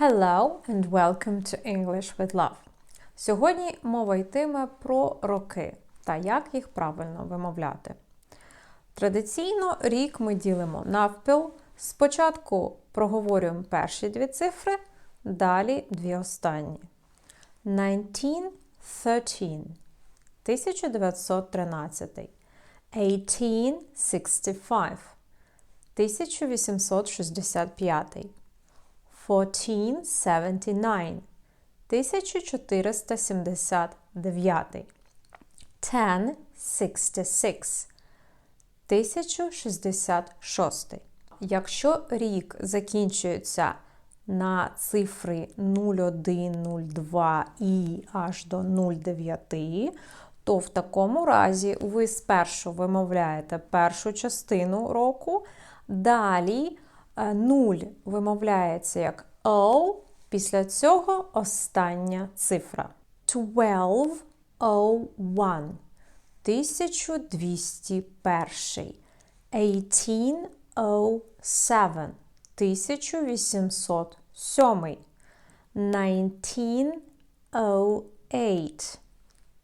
Hello and welcome to English with Love. Сьогодні мова йтиме про роки та як їх правильно вимовляти. Традиційно рік ми ділимо навпіл. Спочатку проговорюємо перші дві цифри, далі дві останні. 1913 1913 1865 1865 1479. 1479 1066 1066 Якщо рік закінчується на цифри 01, 02 і аж до 09, то в такому разі ви спершу вимовляєте першу частину року, далі 0 вимовляється як O, після цього остання цифра. 1201 1201 1807 1807 1908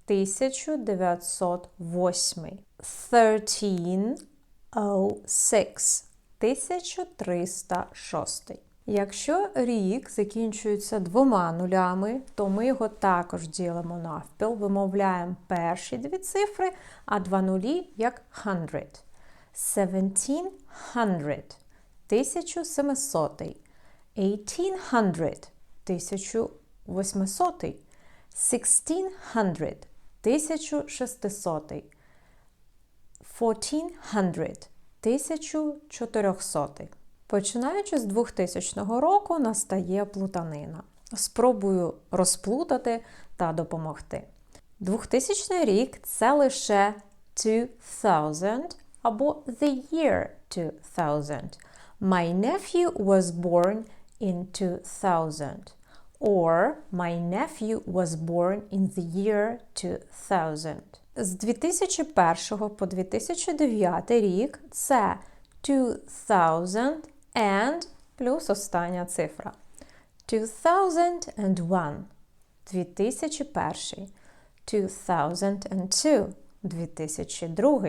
1908 1306 1306 Якщо рік закінчується двома нулями, то ми його також ділимо навпіл, вимовляємо перші дві цифри, а два нулі як 100. 1700 1700 1800 1800 1600 1600 1400 1400 Починаючи з 2000 року настає плутанина. Спробую розплутати та допомогти. 2000 рік це лише 2000 або the year 2000. My nephew was born in 2000. Or my nephew was born in the year 2000. З 2001 по 2009 рік це 2000 and плюс остання цифра. 2001 2001 2002 2002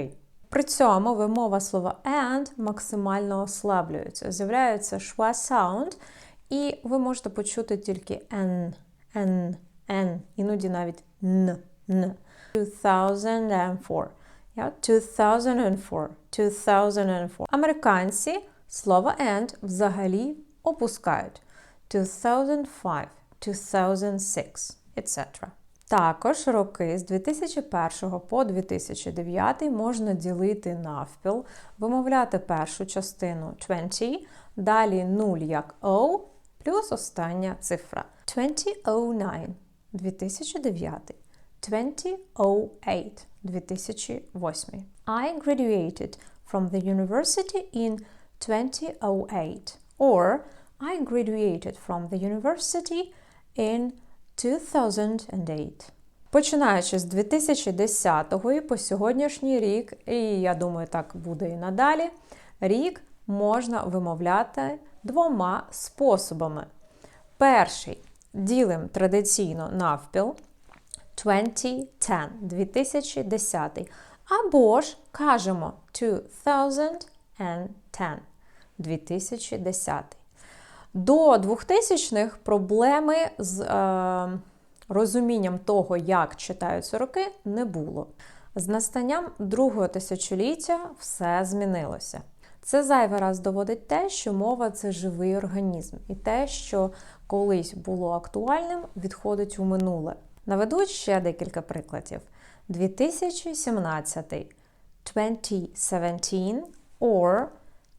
При цьому вимова слова and максимально ослаблюється. З'являється шва sound, і ви можете почути тільки n, n, n, іноді навіть н, н. 2004. Yeah, 2004. 2004. Американці слово and взагалі опускають. 2005, 2006, etc. Також роки з 2001 по 2009 можна ділити навпіл, вимовляти першу частину 20, далі 0 як O, плюс остання цифра. 2009 2009 2008 2008 I graduated from the university in 2008 or I graduated from the university in 2008. Починаючи з 2010 і по сьогоднішній рік, і я думаю, так буде і надалі, рік можна вимовляти двома способами. Перший ділим традиційно навпіл 2010 2010. Або ж кажемо 2010 2010. До 2000-х проблеми з е, розумінням того, як читаються роки, не було. З настанням другого тисячоліття все змінилося. Це зайвий раз доводить те, що мова це живий організм, і те, що колись було актуальним, відходить у минуле. Наведу ще декілька прикладів: 2017, 2017 or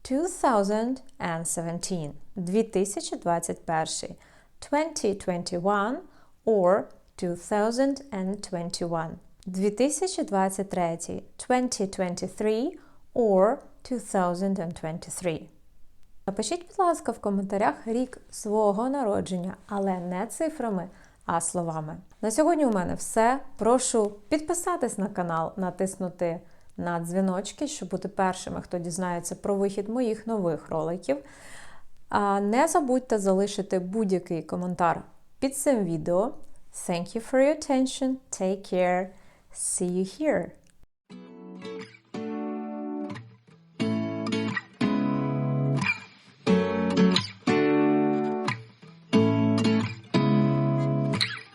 2017, 2021, 2021 or 2021, 2023, 2023 or 2023. Напишіть, будь ласка, в коментарях рік свого народження, але не цифрами, а словами. На сьогодні у мене все. Прошу підписатись на канал, натиснути на дзвіночки, щоб бути першими, хто дізнається про вихід моїх нових роликів. А не забудьте залишити будь-який коментар під цим відео. Thank you for your attention. Take care. See you here.